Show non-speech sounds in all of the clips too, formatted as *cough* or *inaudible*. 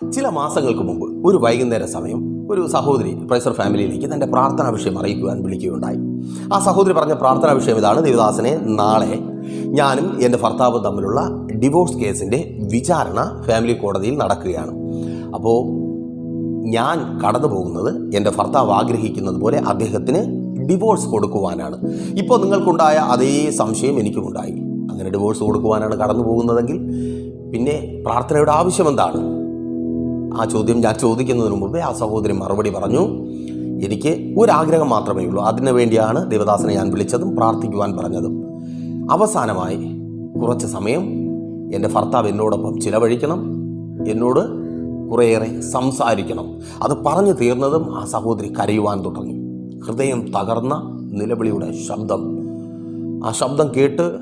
ചില മാസങ്ങൾക്ക് മുമ്പ് ഒരു വൈകുന്നേര സമയം ഒരു സഹോദരി പ്രൈസർ ഫാമിലിയിലേക്ക് തന്റെ പ്രാർത്ഥനാ വിഷയം അറിയിക്കുവാൻ വിളിക്കുകയുണ്ടായി. ആ സഹോദരി പറഞ്ഞ പ്രാർത്ഥനാ വിഷയം ഇതാണ്. ദേവദാസനെ നാളെ ഞാനും എന്റെ ഭർത്താവും തമ്മിലുള്ള ഡിവോഴ്സ് കേസിന്റെ വിചാരണ ഫാമിലി കോടതിയിൽ നടക്കുകയാണ്. അപ്പോൾ ഞാൻ കടന്നു പോകുന്നത് എന്റെ ഭർത്താവ് ആഗ്രഹിക്കുന്നത് പോലെ അദ്ദേഹത്തിന് ഡിവോഴ്സ് കൊടുക്കുവാനാണ്. ഇപ്പോൾ നിങ്ങൾക്കുണ്ടായ അതേ സംശയം എനിക്കുമുണ്ടായി. അങ്ങനെ ഡിവോഴ്സ് കൊടുക്കുവാനാണ് കടന്നു പോകുന്നതെങ്കിൽ പിന്നെ പ്രാർത്ഥനയുടെ ആവശ്യം എന്താണ്? ആ ചോദ്യം ഞാൻ ചോദിക്കുന്നതിന് മുമ്പേ ആ സഹോദരി മറുപടി പറഞ്ഞു. എനിക്ക് ഒരാഗ്രഹം മാത്രമേ ഉള്ളൂ. അതിനു വേണ്ടിയാണ് ദേവദാസനെ ഞാൻ വിളിച്ചതും പ്രാർത്ഥിക്കുവാൻ പറഞ്ഞതും. അവസാനമായി കുറച്ച് സമയം എന്റെ ഭർത്താവ് എന്നോടൊപ്പം ചിലവഴിക്കണം. എന്നോട് കുറേയേറെ സംസാരിക്കണം. അത് പറഞ്ഞു തീർന്നതും ആ സഹോദരി കരയുവാൻ തുടങ്ങി. ഹൃദയം തകർന്ന നിലവിളിയുടെ ശബ്ദം. ആ ശബ്ദം കേട്ട്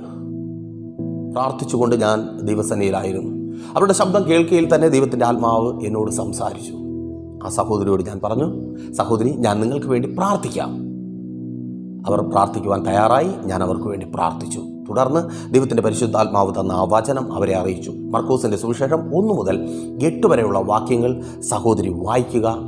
പ്രാർത്ഥിച്ചുകൊണ്ട് ഞാൻ ദൈവസേനയിലായിരുന്നു അവരുടെ ശബ്ദം കേൾക്കുകയിൽ തന്നെ ദൈവത്തിന്റെ ആത്മാവ് എന്നോട് സംസാരിച്ചു. ആ സഹോദരിയോട് ഞാൻ പറഞ്ഞു സഹോദരി ഞാൻ നിങ്ങൾക്ക് വേണ്ടി പ്രാർത്ഥിക്കാം. അവർ പ്രാർത്ഥിക്കുവാൻ തയ്യാറായി. ഞാൻ അവർക്ക് വേണ്ടി പ്രാർത്ഥിച്ചു. തുടർന്ന് ദൈവത്തിന്റെ പരിശുദ്ധാത്മാവ് തന്ന ആ വചനം അവരെ അറിയിച്ചു. മർക്കോസിന്റെ സുവിശേഷം ഒന്നു മുതൽ എട്ട് വരെയുള്ള വാക്യങ്ങൾ സഹോദരി വായിക്കുക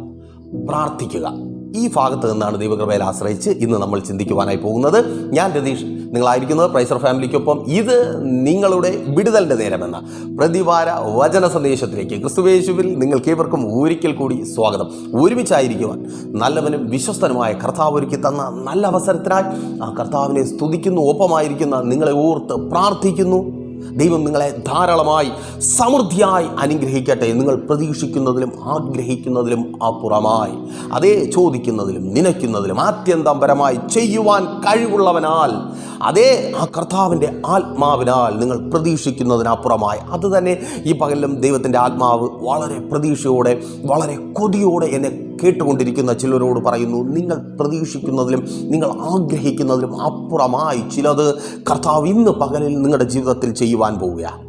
പ്രാർത്ഥിക്കുക. ഈ ഭാഗത്ത് നിന്നാണ് ദൈവകൃപയിൽ ആശ്രയിച്ച് ഇന്ന് നമ്മൾ ചിന്തിക്കുവാനായി പോകുന്നത്. ഞാൻ രതീഷ് നിങ്ങളായിരിക്കുന്നത് പ്രൈസർ ഫാമിലിക്കൊപ്പം. ഇത് നിങ്ങളുടെ വിടുതലിന്റെ നേരമെന്ന പ്രതിവാര വചന സന്ദേശത്തിലേക്ക്. ക്രിസ്തുവേശുവിൽ നിങ്ങൾക്ക് ഏവർക്കും ഒരിക്കൽ കൂടി സ്വാഗതം. ഒരുമിച്ചായിരിക്കുവാൻ നല്ലവനും വിശ്വസ്തനുമായ കർത്താവ് ഒരുക്കി തന്ന നല്ല അവസരത്തിനായി ആ കർത്താവിനെ സ്തുതിക്കുന്നു ഒപ്പമായിരിക്കുന്ന നിങ്ങളെ ഓർത്ത് പ്രാർത്ഥിക്കുന്നു. ദൈവം നിങ്ങളെ ധാരാളമായി സമൃദ്ധിയായി അനുഗ്രഹിക്കട്ടെ. നിങ്ങൾ പ്രതീക്ഷിക്കുന്നതിലും ആഗ്രഹിക്കുന്നതിലും അപ്പുറമായി. അതേ ചോദിക്കുന്നതിലും നനയ്ക്കുന്നതിലും ആത്യന്തംപരമായി ചെയ്യുവാൻ കഴിവുള്ളവനാൽ അതേ ആ കർത്താവിന്റെ ആത്മാവിനാൽ നിങ്ങൾ പ്രതീക്ഷിക്കുന്നതിനപ്പുറമായി. അത് തന്നെ ഈ പകലിലും ദൈവത്തിന്റെ ആത്മാവ് വളരെ പ്രതീക്ഷയോടെ വളരെ കൊതിയോടെ എന്നെ കേട്ടുകൊണ്ടിരിക്കുന്ന ചിലരോട് പറയുന്നു നിങ്ങൾ പ്രതീക്ഷിക്കുന്നതിലും നിങ്ങൾ ആഗ്രഹിക്കുന്നതിലും അപ്പുറമായി ചിലത് കർത്താവ് ഇന്ന് പകലിൽ നിങ്ങളുടെ ജീവിതത്തിൽ ചെയ്യുവാൻ പോവുക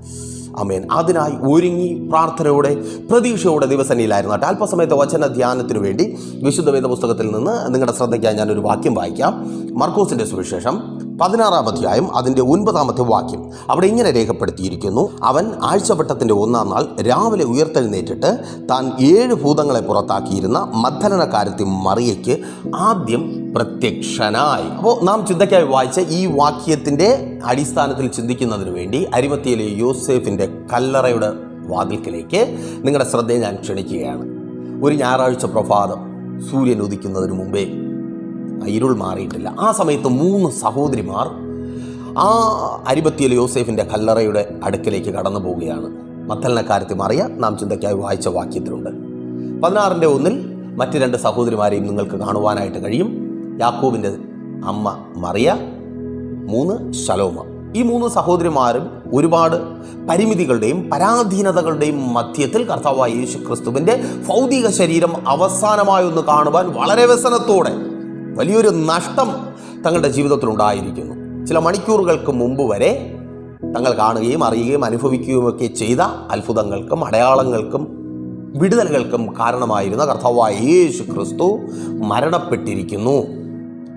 അമേൻ അതിനായി ഒരുങ്ങി പ്രാർത്ഥനയോടെ പ്രതീക്ഷയോടെ ദിവസനയിലായിരുന്നു അല്പസമയത്തെ വചന ധ്യാനത്തിനു വേണ്ടി വിശുദ്ധ വേദ പുസ്തകത്തിൽ നിന്ന് നിങ്ങളുടെ ശ്രദ്ധയ്ക്കായി ഞാനൊരു വാക്യം വായിക്കാം. മർക്കോസിന്റെ സുവിശേഷം പതിനാറാം അധ്യായം അതിന്റെ ഒൻപതാമത്തെ വാക്യം. അവിടെ ഇങ്ങനെ രേഖപ്പെടുത്തിയിരിക്കുന്നു അവൻ ആഴ്ചവട്ടത്തിന്റെ ഒന്നാം നാൾ രാവിലെ ഉയർത്തെഴുന്നേറ്റിട്ട് താൻ ഏഴ് ഭൂതങ്ങളെ പുറത്താക്കിയിരുന്ന മദ്ധനനക്കാരത്തി മറിയയ്ക്ക് ആദ്യം പ്രത്യക്ഷനായി. അപ്പോൾ നാം ചിന്തയ്ക്കായി വായിച്ച ഈ വാക്യത്തിന്റെ അടിസ്ഥാനത്തിൽ ചിന്തിക്കുന്നതിന് വേണ്ടി അരിമത്തിയിലെ യോസേഫിന്റെ കല്ലറയുടെ വാതിൽക്കിലേക്ക് നിങ്ങളുടെ ശ്രദ്ധയെ ഞാൻ ക്ഷണിക്കുകയാണ്. ഒരു ഞായറാഴ്ച പ്രഭാതം സൂര്യൻ ഉദിക്കുന്നതിന് മുമ്പേ ഇരുൾ മാറിയിട്ടില്ല. ആ സമയത്ത് മൂന്ന് സഹോദരിമാർ ആ അരിപത്തിയിൽ യോസേഫിന്റെ കല്ലറയുടെ അടുക്കലേക്ക് കടന്നു പോവുകയാണ്. മത്തലിനക്കാരത്തി മാറിയ നാം ചിന്തയ്ക്കായി വായിച്ച വാക്യത്തിലുണ്ട്. പതിനാറിന്റെ ഒന്നിൽ മറ്റ് രണ്ട് സഹോദരിമാരെയും നിങ്ങൾക്ക് കാണുവാനായിട്ട് കഴിയും. യാക്കോബിന്റെ അമ്മ മറിയ മൂന്ന് ശലോമ. ഈ മൂന്ന് സഹോദരിമാരും ഒരുപാട് പരിമിതികളുടെയും പരാധീനതകളുടെയും മധ്യത്തിൽ കർത്താവായ യേശു ക്രിസ്തുവിന്റെ ഭൗതിക ശരീരം അവസാനമായി ഒന്ന് കാണുവാൻ വളരെ വ്യസനത്തോടെ വലിയൊരു നഷ്ടം തങ്ങളുടെ ജീവിതത്തിലുണ്ടായിരിക്കുന്നു. ചില മണിക്കൂറുകൾക്ക് മുമ്പ് വരെ തങ്ങൾ കാണുകയും അറിയുകയും അനുഭവിക്കുകയും ഒക്കെ ചെയ്ത അത്ഭുതങ്ങൾക്കും അടയാളങ്ങൾക്കും വിടുതലുകൾക്കും കാരണമായിരുന്ന കർത്താവായ യേശു ക്രിസ്തു മരണപ്പെട്ടിരിക്കുന്നു.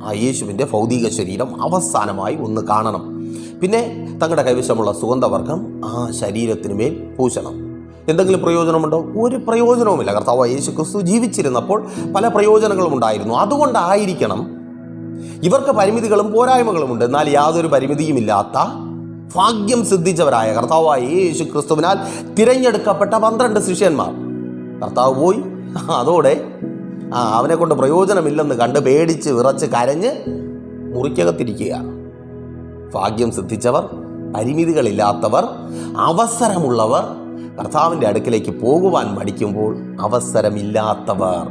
ആ യേശുവിന്റെ ഭൗതിക ശരീരം അവസാനമായി ഒന്ന് കാണണം. പിന്നെ തങ്ങളുടെ കൈവശമുള്ള സുഗന്ധവർഗം ആ ശരീരത്തിനുമേൽ പൂശണം. എന്തെങ്കിലും പ്രയോജനമുണ്ടോ? ഒരു പ്രയോജനവുമില്ല. കർത്താവ് യേശു ക്രിസ്തു ജീവിച്ചിരുന്നപ്പോൾ പല പ്രയോജനങ്ങളും ഉണ്ടായിരുന്നു. അതുകൊണ്ടായിരിക്കണം ഇവർക്ക് പരിമിതികളും പോരായ്മകളും ഉണ്ട്. എന്നാൽ യാതൊരു പരിമിതിയുമില്ലാത്ത ഭാഗ്യം സിദ്ധിച്ചവരായ കർത്താവായ യേശു ക്രിസ്തുവിനാൽ തിരഞ്ഞെടുക്കപ്പെട്ട പന്ത്രണ്ട് ശിഷ്യന്മാർ. കർത്താവ് പോയി. അതോടെ ആ അവനെ കൊണ്ട് പ്രയോജനമില്ലെന്ന് കണ്ട് പേടിച്ച് വിറച്ച് കരഞ്ഞ് മുറിക്കകത്തിരിക്കുക ഭാഗ്യം സിദ്ധിച്ചവർ പരിമിതികളില്ലാത്തവർ അവസരമുള്ളവർ കർത്താവിന്റെ അടുക്കിലേക്ക് പോകുവാൻ മടിക്കുമ്പോൾ അവസരമില്ലാത്തവർ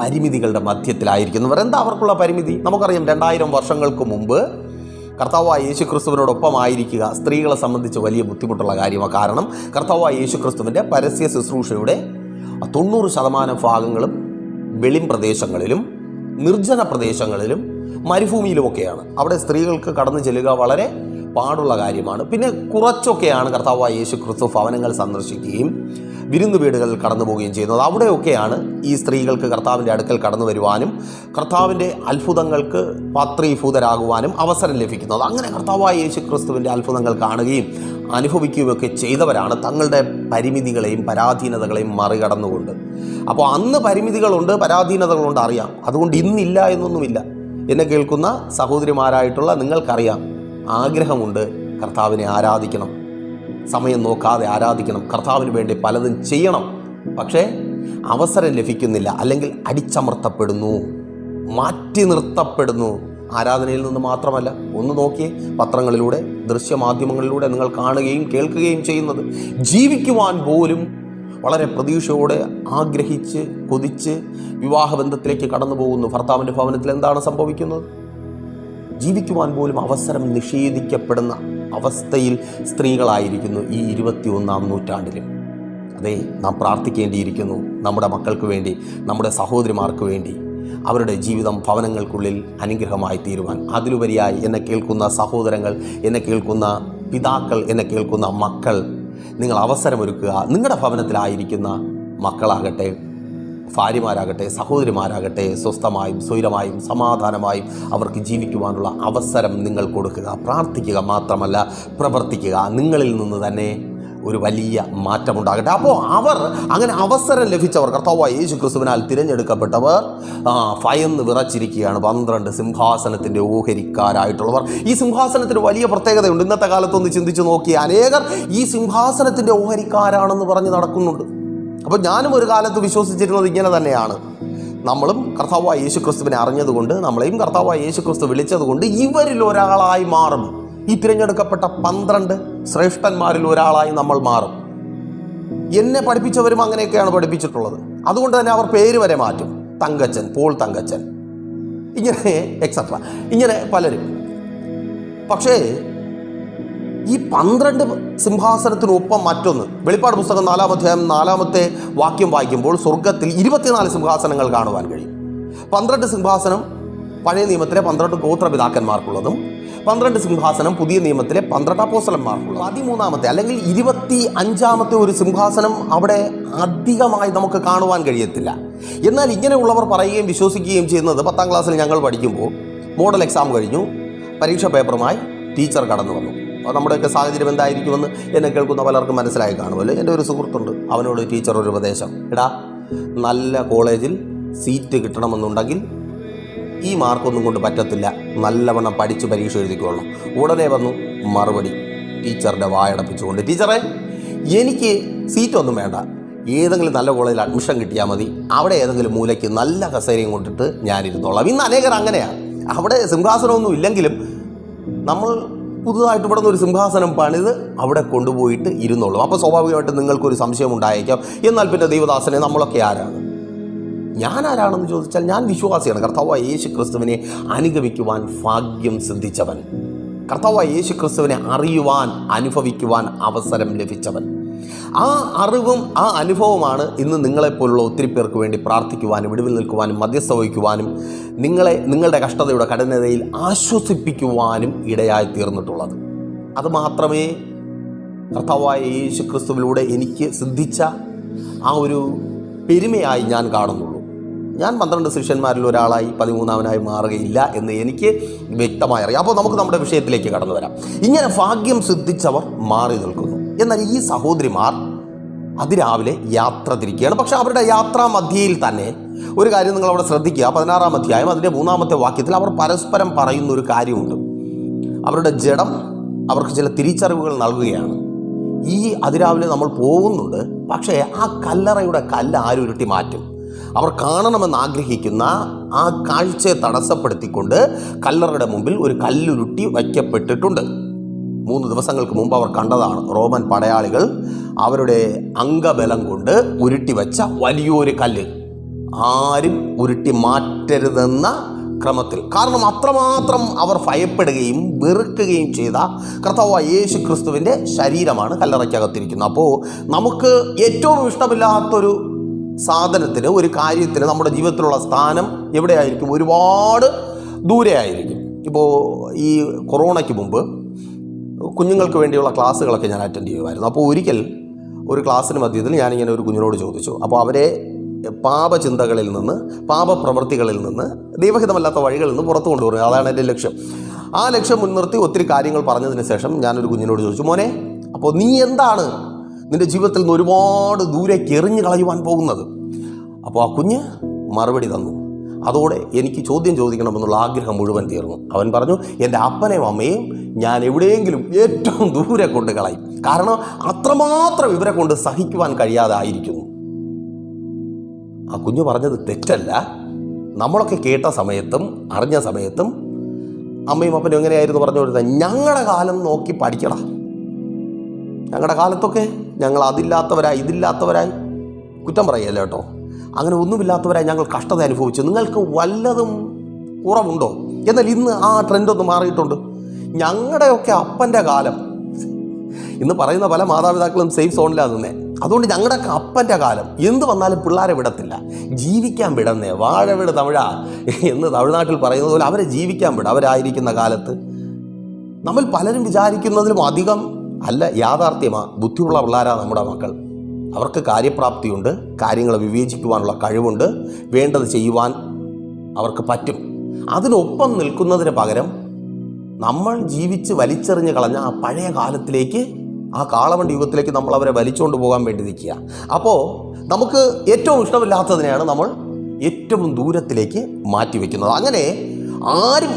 പരിമിതികളുടെ മധ്യത്തിലായിരിക്കുന്നവർ. എന്താ അവർക്കുള്ള പരിമിതി? നമുക്കറിയാം രണ്ടായിരം വർഷങ്ങൾക്ക് മുമ്പ് കർത്താവായ യേശു ക്രിസ്തുവിനോടൊപ്പമായിരിക്കുക സ്ത്രീകളെ സംബന്ധിച്ച് വലിയ ബുദ്ധിമുട്ടുള്ള കാര്യമാണ്. കാരണം കർത്താവായ യേശു ക്രിസ്തുവിന്റെ പരസ്യ ശുശ്രൂഷയുടെ തൊണ്ണൂറ് ശതമാനം ഭാഗങ്ങളും വെളിം പ്രദേശങ്ങളിലും നിർജന പ്രദേശങ്ങളിലും മരുഭൂമിയിലുമൊക്കെയാണ്. അവിടെ സ്ത്രീകൾക്ക് കടന്നു ചെല്ലുക വളരെ പാടുള്ള കാര്യമാണ്. പിന്നെ കുറച്ചൊക്കെയാണ് കർത്താവായ യേശു ക്രിസ്തു ഭവനങ്ങൾ സന്ദർശിക്കുകയും വിരുന്നു വീടുകളിൽ കടന്നു പോവുകയും ചെയ്യുന്നത്. അവിടെയൊക്കെയാണ് ഈ സ്ത്രീകൾക്ക് കർത്താവിന്റെ അടുക്കൽ കടന്നു വരുവാനും കർത്താവിന്റെ അത്ഭുതങ്ങൾക്ക് പാത്രീഭൂതരാകുവാനും അവസരം ലഭിക്കുന്നത്. അങ്ങനെ കർത്താവായ യേശു ക്രിസ്തുവിന്റെ അത്ഭുതങ്ങൾ കാണുകയും അനുഭവിക്കുകയൊക്കെ ചെയ്തവരാണ് തങ്ങളുടെ പരിമിതികളെയും പരാധീനതകളെയും മറികടന്നുകൊണ്ട്. അപ്പോൾ അന്ന് പരിമിതികളുണ്ട് പരാധീനതകളുണ്ട് അറിയാം. അതുകൊണ്ട് ഇന്നില്ല എന്നൊന്നുമില്ല. എന്നെ കേൾക്കുന്ന സഹോദരിമാരായിട്ടുള്ള നിങ്ങൾക്കറിയാം. ആഗ്രഹമുണ്ട് കർത്താവിനെ ആരാധിക്കണം. സമയം നോക്കാതെ ആരാധിക്കണം. കർത്താവിന് വേണ്ടി പലതും ചെയ്യണം. പക്ഷേ അവസരം ലഭിക്കുന്നില്ല. അല്ലെങ്കിൽ അടിച്ചമർത്തപ്പെടുന്നു. മാറ്റി നിർത്തപ്പെടുന്നു. ആരാധനയിൽ നിന്ന് മാത്രമല്ല. ഒന്ന് നോക്കിയേ പത്രങ്ങളിലൂടെ ദൃശ്യമാധ്യമങ്ങളിലൂടെ നിങ്ങൾ കാണുകയും കേൾക്കുകയും ചെയ്യുന്നത്. ജീവിക്കുവാൻ പോലും വളരെ പ്രതീക്ഷയോടെ ആഗ്രഹിച്ച് കൊതിച്ച് വിവാഹബന്ധത്തിലേക്ക് കടന്നു പോകുന്നു ഭർത്താവിന്റെ ഭവനത്തിൽ എന്താണ് സംഭവിക്കുന്നത്? ജീവിക്കുവാൻ പോലും അവസരം നിഷേധിക്കപ്പെടുന്ന അവസ്ഥയിൽ സ്ത്രീകളായിരിക്കുന്നു ഈ ഇരുപത്തി ഒന്നാം നൂറ്റാണ്ടിലും അതെ നാം പ്രാർത്ഥിക്കേണ്ടിയിരിക്കുന്നു നമ്മുടെ മക്കൾക്ക് വേണ്ടി നമ്മുടെ സഹോദരിമാർക്ക് വേണ്ടി. അവരുടെ ജീവിതം ഭവനങ്ങൾക്കുള്ളിൽ അനുഗ്രഹമായി തീരുവാൻ. അതിലുപരിയായി എന്നെ കേൾക്കുന്ന സഹോദരങ്ങൾ എന്നെ കേൾക്കുന്ന പിതാക്കൾ എന്നെ കേൾക്കുന്ന മക്കൾ നിങ്ങൾ അവസരമൊരുക്കുക. നിങ്ങളുടെ ഭവനത്തിലായിരിക്കുന്ന മക്കളാകട്ടെ ഭാര്യമാരാകട്ടെ സഹോദരിമാരാകട്ടെ സ്വസ്ഥമായും സ്വൈരമായും സമാധാനമായും അവർക്ക് ജീവിക്കുവാനുള്ള അവസരം നിങ്ങൾ കൊടുക്കുക. പ്രാർത്ഥിക്കുക മാത്രമല്ല പ്രവർത്തിക്കുക. നിങ്ങളിൽ നിന്ന് തന്നെ ഒരു വലിയ മാറ്റമുണ്ടാകട്ടെ. അപ്പോൾ അവർ അങ്ങനെ അവസരം ലഭിച്ചവർ കർത്താവ് യേശു ക്രിസ്തുവിനാൽ തിരഞ്ഞെടുക്കപ്പെട്ടവർ ഭയന്ന് വിറച്ചിരിക്കുകയാണ്. പന്ത്രണ്ട് സിംഹാസനത്തിന്റെ ഓഹരിക്കാരായിട്ടുള്ളവർ. ഈ സിംഹാസനത്തിന് വലിയ പ്രത്യേകതയുണ്ട്. ഇന്നത്തെ കാലത്തൊന്ന് ചിന്തിച്ചു നോക്കിയ അനേകർ ഈ സിംഹാസനത്തിന്റെ ഓഹരിക്കാരാണെന്ന് പറഞ്ഞ് നടക്കുന്നുണ്ട്. അപ്പോൾ ഞാനും ഒരു കാലത്ത് വിശ്വസിച്ചിരുന്നത് ഇങ്ങനെ തന്നെയാണ്. നമ്മളും കർത്താവായ യേശു ക്രിസ്തുവിനെ അറിഞ്ഞതുകൊണ്ട് നമ്മളെയും കർത്താവായ യേശു ക്രിസ്തു വിളിച്ചതുകൊണ്ട് ഇവരിൽ ഒരാളായി മാറും. ഈ തിരഞ്ഞെടുക്കപ്പെട്ട പന്ത്രണ്ട് ശ്രേഷ്ഠന്മാരിൽ ഒരാളായി നമ്മൾ മാറും. എന്നെ പഠിപ്പിച്ചവരും അങ്ങനെയൊക്കെയാണ് പഠിപ്പിച്ചിട്ടുള്ളത്. അതുകൊണ്ട് തന്നെ അവർ പേര് വരെ മാറ്റും. തങ്കച്ചൻ പോൾ തങ്കച്ചൻ. ഇങ്ങനെ എക്സെട്ര ഇങ്ങനെ പലരും. പക്ഷേ ഈ പന്ത്രണ്ട് സിംഹാസനത്തിനൊപ്പം മറ്റൊന്ന്. വെളിപ്പാട് പുസ്തകം നാലാം അധ്യായം നാലാമത്തെ വാക്യം വായിക്കുമ്പോൾ സ്വർഗത്തിൽ ഇരുപത്തിനാല് സിംഹാസനങ്ങൾ കാണുവാൻ കഴിയും. പന്ത്രണ്ട് സിംഹാസനം പഴയ നിയമത്തിലെ പന്ത്രണ്ട് ഗോത്രപിതാക്കന്മാർക്കുള്ളതും പന്ത്രണ്ട് സിംഹാസനം പുതിയ നിയമത്തിലെ പന്ത്രണ്ട് അപ്പോസലന്മാർക്കുള്ളത് പതിമൂന്നാമത്തെ അല്ലെങ്കിൽ ഇരുപത്തി അഞ്ചാമത്തെ ഒരു സിംഹാസനം അവിടെ അധികമായി നമുക്ക് കാണുവാൻ കഴിയത്തില്ല. എന്നാൽ ഇങ്ങനെയുള്ളവർ പറയുകയും വിശ്വസിക്കുകയും ചെയ്യുന്നത് പത്താം ക്ലാസ്സിൽ ഞങ്ങൾ പഠിക്കുമ്പോൾ മോഡൽ എക്സാം കഴിഞ്ഞു. പരീക്ഷ പേപ്പറുമായി ടീച്ചർ കടന്നു വന്നു. നമ്മുടെയൊക്കെ സാഹചര്യം എന്തായിരിക്കുമെന്ന് എന്നെ കേൾക്കുന്ന പലർക്കും മനസ്സിലായി കാണുമല്ലോ എന്റെ ഒരു സുഹൃത്തുണ്ട്. അവനോട് ടീച്ചർ ഒരു ഉപദേശം. എടാ നല്ല കോളേജിൽ സീറ്റ് കിട്ടണമെന്നുണ്ടെങ്കിൽ ഈ മാർക്കൊന്നും കൊണ്ട് പറ്റത്തില്ല. നല്ലവണ്ണം പഠിച്ച് പരീക്ഷ എഴുതിക്കൊള്ളണം ഉടനെ വന്നു മറുപടി ടീച്ചറുടെ വായടപ്പിച്ചുകൊണ്ട് ടീച്ചറെ എനിക്ക് സീറ്റൊന്നും വേണ്ട. ഏതെങ്കിലും നല്ല കോളേജിൽ അഡ്മിഷൻ കിട്ടിയാൽ മതി. അവിടെ ഏതെങ്കിലും മൂലയ്ക്ക് നല്ല കസേരയും കൊണ്ടിട്ട് ഞാനിരുന്നോളാം. ഇന്ന് അനേകർ അങ്ങനെയാണ് അവിടെ സിംഹാസനമൊന്നും ഇല്ലെങ്കിലും നമ്മൾ പുതുതായിട്ട് ഇവിടെ ഒരു സിംഹാസനം പണിത് അവിടെ കൊണ്ടുപോയിട്ട് ഇരുന്നോളും. അപ്പോൾ സ്വാഭാവികമായിട്ട് നിങ്ങൾക്കൊരു സംശയം ഉണ്ടായേക്കാം എന്നാൽ പിന്നെ ദൈവദാസനെ നമ്മളൊക്കെ ആരാണ്? ഞാൻ ആരാണെന്ന് ചോദിച്ചാൽ ഞാൻ വിശ്വാസിയാണ്. കർത്താവ് യേശു ക്രിസ്തുവിനെ അനുഗമിക്കുവാൻ ഭാഗ്യം സിദ്ധിച്ചവൻ. കർത്താവ് യേശു ക്രിസ്തുവിനെ അറിയുവാൻ അനുഭവിക്കുവാൻ അവസരം ലഭിച്ചവൻ. ആ അറിവും ആ അനുഭവമാണ് ഇന്ന് നിങ്ങളെപ്പോലുള്ള ഒത്തിരി പേർക്ക് വേണ്ടി പ്രാർത്ഥിക്കുവാനും വിടുവിൽ നിൽക്കുവാനും മധ്യസ്ഥ വഹിക്കുവാനും നിങ്ങളെ നിങ്ങളുടെ കഷ്ടതയുടെ കഠിനതയിൽ ആശ്വസിപ്പിക്കുവാനും ഇടയായി തീർന്നിട്ടുള്ളത്. അത് മാത്രമേ കർത്താവായ യേശു ക്രിസ്തുവിലൂടെ എനിക്ക് സിദ്ധിച്ച ആ ഒരു പെരുമയായി ഞാൻ കാണുന്നുള്ളൂ. ഞാൻ പന്ത്രണ്ട് ശിഷ്യന്മാരിൽ ഒരാളായി പതിമൂന്നാമനായി മാറുകയില്ല എന്ന് എനിക്ക് വ്യക്തമായി അറിയാം. അപ്പോൾ നമുക്ക് നമ്മുടെ വിഷയത്തിലേക്ക് കടന്നു വരാം. ഇങ്ങനെ ഭാഗ്യം സിദ്ധിച്ചവർ മാറി നിൽക്കുന്നു. എന്നാൽ ഈ സഹോദരിമാർ അതിരാവിലെ യാത്ര തിരിക്കുകയാണ്. പക്ഷെ അവരുടെ യാത്രാ മധ്യയിൽ തന്നെ ഒരു കാര്യം നിങ്ങൾ അവിടെ ശ്രദ്ധിക്കുക. പതിനാറാം അധ്യായം അതിന്റെ മൂന്നാമത്തെ വാക്യത്തിൽ അവർ പരസ്പരം പറയുന്ന ഒരു കാര്യമുണ്ട്. അവരുടെ ജഡം അവർക്ക് ചില തിരിച്ചറിവുകൾ നൽകുകയാണ്. ഈ അതിരാവിലെ നമ്മൾ പോകുന്നുണ്ട്. പക്ഷേ ആ കല്ലറയുടെ കല്ല് ആരുരുട്ടി മാറ്റും? അവർ കാണണമെന്ന് ആഗ്രഹിക്കുന്ന ആ കാഴ്ചയെ തടസ്സപ്പെടുത്തിക്കൊണ്ട് കല്ലറയുടെ മുമ്പിൽ ഒരു കല്ലുരുട്ടി വയ്ക്കപ്പെട്ടിട്ടുണ്ട്. മൂന്ന് ദിവസങ്ങൾക്ക് മുമ്പ് അവർ കണ്ടതാണ്. റോമൻ പടയാളികൾ അവരുടെ അംഗബലം കൊണ്ട് ഉരുട്ടി വെച്ച വലിയൊരു കല്ല്. ആരും ഉരുട്ടി മാറ്റരുതെന്ന ക്രമത്തിൽ. കാരണം അത്രമാത്രം അവർ ഭയപ്പെടുകയും വെറുക്കുകയും ചെയ്ത കർത്താവ് യേശു ക്രിസ്തുവിന്റെ ശരീരമാണ് കല്ലറയ്ക്കകത്തിരിക്കുന്നത്. അപ്പോൾ നമുക്ക് ഏറ്റവും ഇഷ്ടമില്ലാത്തൊരു സാധനത്തിന് ഒരു കാര്യത്തിന് നമ്മുടെ ജീവിതത്തിലുള്ള സ്ഥാനം എവിടെയായിരിക്കും? ഒരുപാട് ദൂരെ ആയിരിക്കും ഇപ്പോൾ ഈ കൊറോണയ്ക്ക് മുമ്പ് കുഞ്ഞുങ്ങൾക്ക് വേണ്ടിയുള്ള ക്ലാസ്സുകളൊക്കെ ഞാൻ അറ്റൻഡ് ചെയ്യുമായിരുന്നു. അപ്പോൾ ഒരിക്കൽ ഒരു ക്ലാസ്സിന് മധ്യത്തിൽ ഞാനിങ്ങനെ ഒരു കുഞ്ഞിനോട് ചോദിച്ചു അപ്പോൾ അവരെ പാപചിന്തകളിൽ നിന്ന് പാപപ്രവൃത്തികളിൽ നിന്ന് ദൈവഹിതമല്ലാത്ത വഴികളിൽ നിന്ന് പുറത്തു കൊണ്ടുവരുക. അതാണ് എന്റെ ലക്ഷ്യം. ആ ലക്ഷ്യം മുൻനിർത്തി ഒത്തിരി കാര്യങ്ങൾ പറഞ്ഞതിന് ശേഷം ഞാനൊരു കുഞ്ഞിനോട് ചോദിച്ചു മോനെ അപ്പോൾ നീ എന്താണ് നിന്റെ ജീവിതത്തിൽ നിന്ന് ഒരുപാട് ദൂരേക്ക് എറിഞ്ഞു കളയുവാൻ പോകുന്നത്? അപ്പോൾ ആ കുഞ്ഞ് മറുപടി തന്നു അതോടെ എനിക്ക് ചോദ്യം ചോദിക്കണമെന്നുള്ള ആഗ്രഹം മുഴുവൻ തീർന്നു. അവൻ പറഞ്ഞു എന്റെ അപ്പനെയും അമ്മയും ഞാൻ എവിടെയെങ്കിലും ഏറ്റവും ദൂരെ കൊണ്ട് കളയും. കാരണം അത്രമാത്രം ഇവരെ കൊണ്ട് സഹിക്കുവാൻ കഴിയാതായിരിക്കുന്നു ആ കുഞ്ഞു പറഞ്ഞത് തെറ്റല്ല. നമ്മളൊക്കെ കേട്ട സമയത്തും അറിഞ്ഞ സമയത്തും അമ്മയും അപ്പനും എങ്ങനെയായിരുന്നു പറഞ്ഞു കൊടുത്തത്? ഞങ്ങളുടെ കാലം നോക്കി പഠിക്കടാ. ഞങ്ങളുടെ കാലത്തൊക്കെ ഞങ്ങൾ അതില്ലാത്തവരായി ഇതില്ലാത്തവരായി കുറ്റം പറയല്ല കേട്ടോ? അങ്ങനെ ഒന്നുമില്ലാത്തവരായി ഞങ്ങൾ കഷ്ടത അനുഭവിച്ചു. നിങ്ങൾക്ക് വല്ലതും കുറവുണ്ടോ? എന്നാൽ ഇന്ന് ആ ട്രെൻഡ് ഒന്ന് മാറിയിട്ടുണ്ട്. ഞങ്ങളുടെയൊക്കെ അപ്പന്റെ കാലം. ഇന്ന് പറയുന്ന പല മാതാപിതാക്കളും സേഫ് സോണിലാണ് അതുകൊണ്ട് ഞങ്ങളുടെയൊക്കെ അപ്പന്റെ കാലം. എന്ത് വന്നാലും പിള്ളേരെ വിടത്തില്ല. ജീവിക്കാൻ വിടന്നേ. വാഴ വിട് തമിഴ എന്ന് തമിഴ്നാട്ടിൽ പറയുന്നത് പോലെ അവരെ ജീവിക്കാൻ വിട. അവരായിരിക്കുന്ന കാലത്ത് നമ്മൾ പലരും വിചാരിക്കുന്നതിലും അധികം അല്ല യാഥാർത്ഥ്യമാണ് ബുദ്ധിയുള്ള പിള്ളേരാണ് നമ്മുടെ മക്കൾ. അവർക്ക് കാര്യപ്രാപ്തിയുണ്ട് കാര്യങ്ങളെ വിവേചിക്കുവാനുള്ള കഴിവുണ്ട് വേണ്ടത് ചെയ്യുവാൻ അവർക്ക് പറ്റും. അതിനൊപ്പം നിൽക്കുന്നതിന് പകരം നമ്മൾ ജീവിച്ച് വലിച്ചെറിഞ്ഞ് കളഞ്ഞ ആ പഴയ കാലത്തിലേക്ക് ആ കാളവണ്ടി യുഗത്തിലേക്ക് നമ്മൾ അവരെ വലിച്ചുകൊണ്ട് പോകാൻ വേണ്ടി നിൽക്കുക. അപ്പോൾ നമുക്ക് ഏറ്റവും ഇഷ്ടമില്ലാത്തതിനെയാണ് നമ്മൾ ഏറ്റവും ദൂരത്തിലേക്ക് മാറ്റി വെക്കുന്നത്. അങ്ങനെ ആരും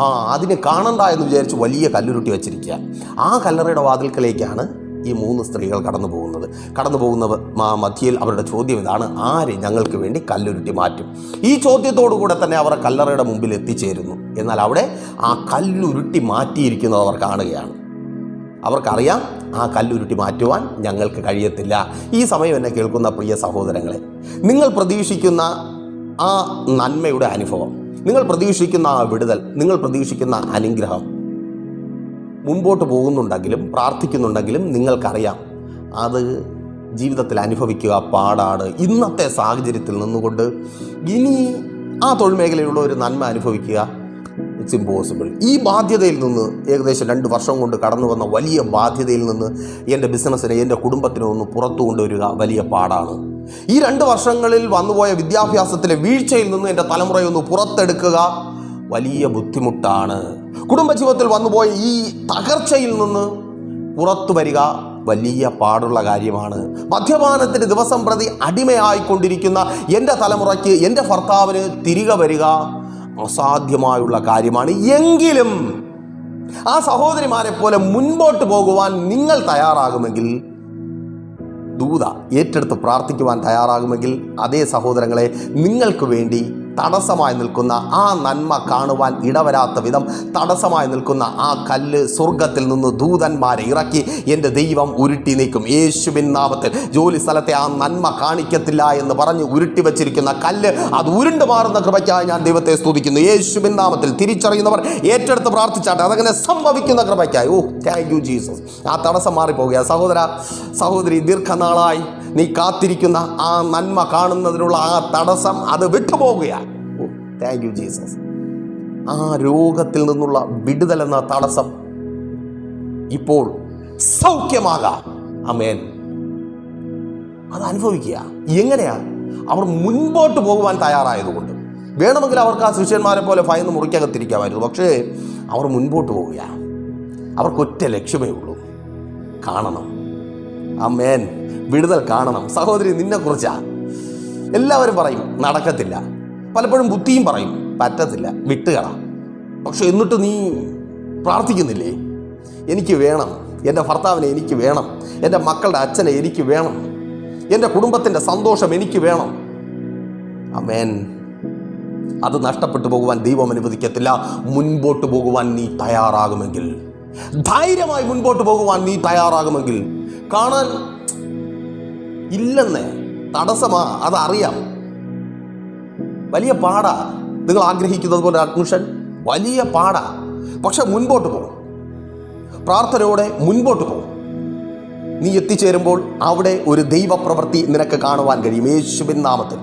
ആ അതിനെ കാണണ്ട എന്ന് വിചാരിച്ച് വലിയ കല്ലുരുട്ടി വച്ചിരിക്കുക. ആ കല്ലറയുടെ വാതിൽക്കലേക്കാണ് ഈ മൂന്ന് സ്ത്രീകൾ കടന്നു പോകുന്നത്. കടന്നു പോകുന്ന മ- മധ്യയിൽ അവരുടെ ചോദ്യം ഇതാണ്. ആര് ഞങ്ങൾക്ക് വേണ്ടി കല്ലുരുട്ടി മാറ്റും? ഈ ചോദ്യത്തോടുകൂടെ തന്നെ അവർ കല്ലറയുടെ മുമ്പിൽ എത്തിച്ചേരുന്നു. എന്നാൽ അവിടെ ആ കല്ലുരുട്ടി മാറ്റിയിരിക്കുന്നത് അവർ കാണുകയാണ്. അവർക്കറിയാം ആ കല്ലുരുട്ടി മാറ്റുവാൻ ഞങ്ങൾക്ക് കഴിയത്തില്ല. ഈ സമയം എന്നെ കേൾക്കുന്ന പ്രിയ സഹോദരങ്ങളെ നിങ്ങൾ പ്രതീക്ഷിക്കുന്ന ആ നന്മയുടെ അനുഭവം നിങ്ങൾ പ്രതീക്ഷിക്കുന്ന ആ വിടുതൽ നിങ്ങൾ പ്രതീക്ഷിക്കുന്ന അനുഗ്രഹം മുമ്പോട്ട് പോകുന്നുണ്ടെങ്കിലും പ്രാർത്ഥിക്കുന്നുണ്ടെങ്കിലും നിങ്ങൾക്കറിയാം. അത് ജീവിതത്തിൽ അനുഭവിക്കുക പാടാണ്. ഇന്നത്തെ സാഹചര്യത്തിൽ നിന്നുകൊണ്ട് ഇനി ആ തൊഴിൽ മേഖലയിലുള്ള ഒരു നന്മ അനുഭവിക്കുക ഇറ്റ്സ് ഇമ്പോസിബിൾ ഈ ബാധ്യതയിൽ നിന്ന് ഏകദേശം രണ്ട് വർഷം കൊണ്ട് കടന്നു വന്ന വലിയ ബാധ്യതയിൽ നിന്ന് എന്റെ ബിസിനസ്സിനെ എന്റെ കുടുംബത്തിനെ ഒന്ന് പുറത്തു കൊണ്ടുവരിക വലിയ പാടാണ്. ഈ രണ്ട് വർഷങ്ങളിൽ വന്നുപോയ വിദ്യാഭ്യാസത്തിലെ വീഴ്ചയിൽ നിന്ന് എന്റെ തലമുറയൊന്ന് പുറത്തെടുക്കുക വലിയ ബുദ്ധിമുട്ടാണ്. കുടുംബജീവിതത്തിൽ വന്നുപോയ ഈ തകർച്ചയിൽ നിന്ന് പുറത്തു വരിക വലിയ പാടുള്ള കാര്യമാണ്. മദ്യപാനത്തിന് ദിവസം പ്രതി അടിമയായിക്കൊണ്ടിരിക്കുന്ന എന്റെ തലമുറയ്ക്ക് എന്റെ ഭർത്താവിന് തിരികെ വരിക അസാധ്യമായുള്ള കാര്യമാണ്. എങ്കിലും ആ സഹോദരിമാരെ പോലെ മുൻപോട്ട് പോകുവാൻ നിങ്ങൾ തയ്യാറാകുമെങ്കിൽ ദൂത ഏറ്റെടുത്ത് പ്രാർത്ഥിക്കുവാൻ തയ്യാറാകുമെങ്കിൽ അതേ സഹോദരങ്ങളെ നിങ്ങൾക്ക് വേണ്ടി തടസ്സമായി നിൽക്കുന്ന ആ നന്മ കാണുവാൻ ഇടവരാത്ത വിധം തടസ്സമായി നിൽക്കുന്ന ആ കല്ല് സ്വർഗത്തിൽ നിന്ന് ദൂതന്മാരെ ഇറക്കി എന്റെ ദൈവം ഉരുട്ടി നീക്കും. യേശുവിൻ നാമത്തിൽ ജോലി സ്ഥലത്തെ ആ നന്മ കാണിക്കത്തില്ല എന്ന് പറഞ്ഞ് ഉരുട്ടി വച്ചിരിക്കുന്ന കല്ല് അത് ഉരുണ്ട് മാറുന്ന കൃപയ്ക്കായി ഞാൻ ദൈവത്തെ സ്തുതിക്കുന്നു. യേശുവിൻ നാമത്തിൽ തിരിച്ചറിയുന്നവർ ഏറ്റെടുത്ത് പ്രാർത്ഥിച്ചാട്ടെ അതങ്ങനെ സംഭവിക്കുന്ന കൃപയ്ക്കായി. ഓ താങ്ക് യു ജീസസ് ആ തടസ്സം മാറിപ്പോകുക സഹോദര സഹോദരി ദീർഘനാളായി നീ കാത്തിരിക്കുന്ന ആ നന്മ കാണുന്നതിനുള്ള ആ തടസ്സം അത് വിട്ടുപോകുകയാണ് താങ്ക് യു ജീസസ് ആ രോഗത്തിൽ നിന്നുള്ള വിടുതൽ എന്ന തടസ്സം ഇപ്പോൾ സൗഖ്യമാകാം. അമേൻ അത് അനുഭവിക്കുക. എങ്ങനെയാ? അവർ മുൻപോട്ട് പോകുവാൻ തയ്യാറായതുകൊണ്ട്. വേണമെങ്കിൽ അവർക്ക് ആ ശിഷ്യന്മാരെ പോലെ ഭയന്ന് മുറിക്കകത്തിരിക്കാമായിരുന്നു. പക്ഷേ അവർ മുൻപോട്ട് പോവുക അവർക്കൊറ്റ ലക്ഷ്യമേ ഉള്ളൂ. കാണണം. അമ്മേൻ വിടുതൽ കാണണം. സഹോദരി നിന്നെക്കുറിച്ചാ എല്ലാവരും പറയും നടക്കത്തില്ല. പലപ്പോഴും ബുദ്ധിയും പറയും പറ്റത്തില്ല വിട്ടുകള. പക്ഷെ എന്നിട്ട് നീ പ്രാർത്ഥിക്കുന്നില്ലേ? എനിക്ക് വേണം. എന്റെ ഭർത്താവിനെ എനിക്ക് വേണം. എന്റെ മക്കളുടെ അച്ഛനെ എനിക്ക് വേണം. എന്റെ കുടുംബത്തിന്റെ സന്തോഷം എനിക്ക് വേണം. അമേൻ. അത് നഷ്ടപ്പെട്ടു പോകുവാൻ ദൈവം അനുവദിക്കത്തില്ല. മുൻപോട്ട് പോകുവാൻ നീ തയ്യാറാകുമെങ്കിൽ. ധൈര്യമായി മുൻപോട്ട് പോകുവാൻ നീ തയ്യാറാകുമെങ്കിൽ. കാണാൻ ഇല്ലെന്നേ തടസ്സമാ അതറിയാം. വലിയ പാടാ നിങ്ങൾ ആഗ്രഹിക്കുന്നത് പോലെ അഡ്മിഷൻ. വലിയ പാടാ. പക്ഷെ മുൻപോട്ട് പോകും പ്രാർത്ഥനയോടെ മുൻപോട്ട് പോകും നീ എത്തിച്ചേരുമ്പോൾ അവിടെ ഒരു ദൈവപ്രവൃത്തി നിനക്ക് കാണുവാൻ കഴിയും. യേശുവിൻ നാമത്തിൽ.